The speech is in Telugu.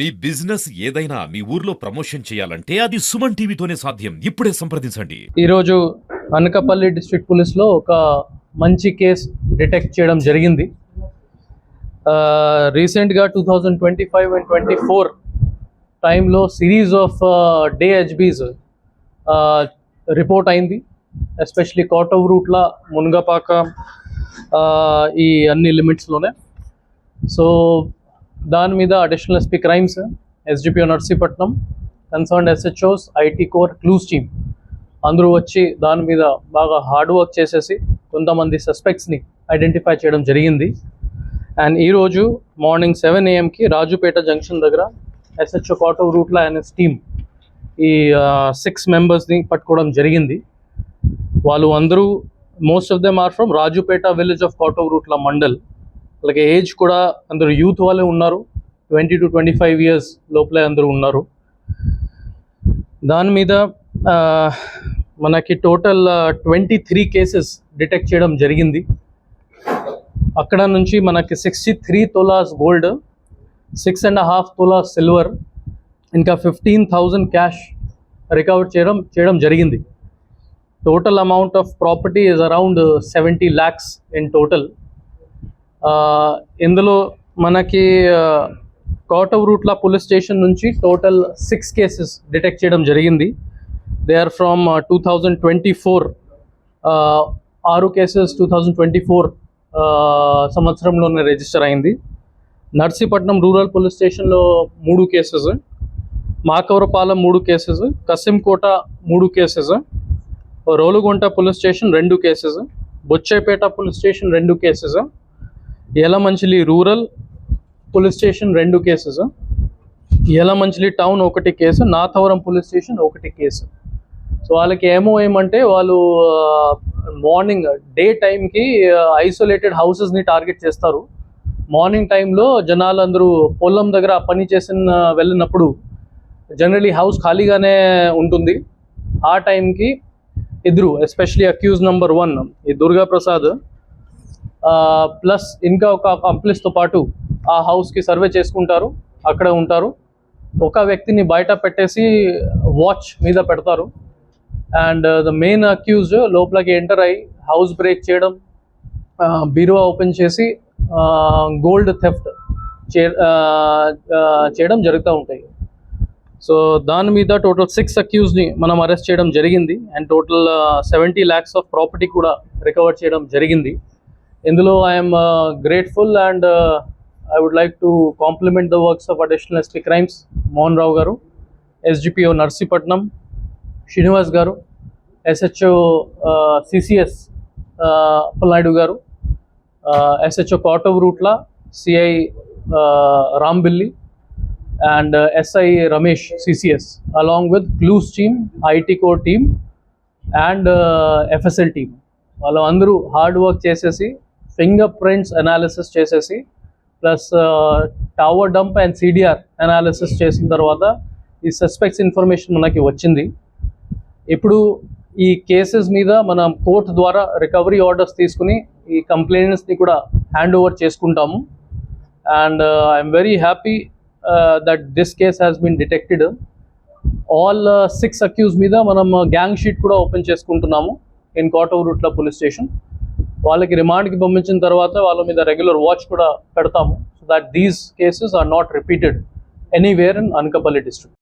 మీ బిజినెస్ ఏదైనా మీ ఊర్లో ప్రమోషన్ చేయాలంటే అది సుమన్ టీవీతోనే సాధ్యం. ఇప్పుడే సంప్రదించండి. ఈరోజు అనకాపల్లి డిస్ట్రిక్ట్ పోలీస్లో ఒక మంచి కేస్ డిటెక్ట్ చేయడం జరిగింది. రీసెంట్గా two thousand twenty five and twenty four టైంలో series of day HBs report అయింది. ఎస్పెషలీ కోటవ్ రూట్ల మునగపాక ఈ అన్ని లిమిట్స్లోనే. సో దాని మీద additional SP crimes SDPO Narsipatnam concern SHOs IT core clues team అందరూ వచ్చి దాని మీద బాగా హార్డ్ వర్క్ చేసేసి కొంతమంది సస్పెక్ట్స్ని ఐడెంటిఫై చేయడం జరిగింది. అండ్ ఈరోజు మార్నింగ్ సెవెన్ ఏఎంకి రాజుపేట జంక్షన్ దగ్గర ఎస్హెచ్ఓ కాటో రూట్లో ఆయన టీమ్ ఈ సిక్స్ మెంబర్స్ని పట్టుకోవడం జరిగింది. వాళ్ళు అందరూ most of them are from Rajupeta village of Kotavuratla mandal అలాగే ఏజ్ కూడా అందరూ యూత్ వాళ్ళే ఉన్నారు. Twenty two twenty five years లోపలే అందరూ ఉన్నారు. దాని మీద మనకి total twenty three cases detect చేయడం జరిగింది. అక్కడ నుంచి మనకి sixty three tolas gold six and half tolas silver ఇంకా ఫిఫ్టీన్ థౌజండ్ క్యాష్ రికవర్ చేయడం చేయడం జరిగింది. Total amount of property is around seventy lakhs in total ఇందులో మనకి కోటవ్ రూట్ల పోలీస్ స్టేషన్ నుంచి టోటల్ సిక్స్ కేసెస్ డిటెక్ట్ చేయడం జరిగింది. They are from two thousand twenty four ఆరు cases two thousand twenty four సంవత్సరంలోనే రిజిస్టర్ అయింది. నర్సీపట్నం రూరల్ పోలీస్ స్టేషన్లో మూడు కేసెస్ మాకవరపాలెం మూడు కేసెస్ కసింకోట మూడు కేసెస్ రోలుగుంట పోలీస్ స్టేషన్ రెండు కేసెస్ బొచ్చేపేట పోలీస్ స్టేషన్ రెండు cases Yelamanchili rural police station రెండు కేసెస్. యలమంచిలి టౌన్ ఒకటి కేసు నాథవరం పోలీస్ స్టేషన్ ఒకటి కేసు. సో వాళ్ళకి ఏమో ఏమంటే వాళ్ళు మార్నింగ్ డే టైంకి ఐసోలేటెడ్ హౌసెస్ని టార్గెట్ చేస్తారు. మార్నింగ్ టైంలో జనాలందరూ పొలం దగ్గర పని చేసిన వెళ్ళినప్పుడు జనరలీ హౌస్ ఖాళీగానే ఉంటుంది. ఆ టైంకి ఇద్దరు ఎస్పెషలీ అక్యూజ్ నంబర్ వన్ ఈ దుర్గా ప్రసాద్ ప్లస్ ఇంకా ఒక కంప్లీస్తో పాటు ఆ హౌస్కి సర్వే చేసుకుంటారు అక్కడే ఉంటారు. ఒక వ్యక్తిని బయట పెట్టేసి వాచ్ మీద పెడతారు. అండ్ ద మెయిన్ అక్యూజ్ లోపలికి ఎంటర్ అయ్యి హౌస్ బ్రేక్ చేయడం బీరువా ఓపెన్ చేసి గోల్డ్ థెఫ్ట్ చే చేయడం జరుగుతూ ఉంటాయి. సో దాని మీద టోటల్ సిక్స్ అక్యూజ్ని మనం అరెస్ట్ చేయడం జరిగింది. And total seventy lakhs of property కూడా రికవర్ చేయడం జరిగింది. ఇందులో I'm grateful and I would like to compliment the works of additional SP crimes Mohan Rao garu SDPO Narsipatnam Srinivas garu SHO CCS Appalanaidu garu SHO Kotavuratla CI Rambilli and SI Ramesh CCS along with clues team IT core team and FSL team వాళ్ళు అందరూ హార్డ్ వర్క్ చేసేసి ఫింగర్ ప్రింట్స్ అనాలిసిస్ చేసేసి plus tower dump and CDR analysis చేసిన తర్వాత ఈ సస్పెక్ట్స్ ఇన్ఫర్మేషన్ మనకి వచ్చింది. ఇప్పుడు ఈ కేసెస్ మీద మనం కోర్టు ద్వారా రికవరీ ఆర్డర్స్ తీసుకుని ఈ కంప్లైంట్స్ని కూడా హ్యాండ్ ఓవర్ చేసుకుంటాము. And I'm very happy that this case has been detected. All six accused మీద మనం గ్యాంగ్ షీట్ కూడా ఓపెన్ చేసుకుంటున్నాము ఇన్ కోటవరూట్ల పోలీస్ స్టేషన్. వాళ్ళకి రిమాండ్కి పంపించిన తర్వాత వాళ్ళ మీద రెగ్యులర్ వాచ్ కూడా పెడతాము. So that these cases are not repeated anywhere in Anakapalli district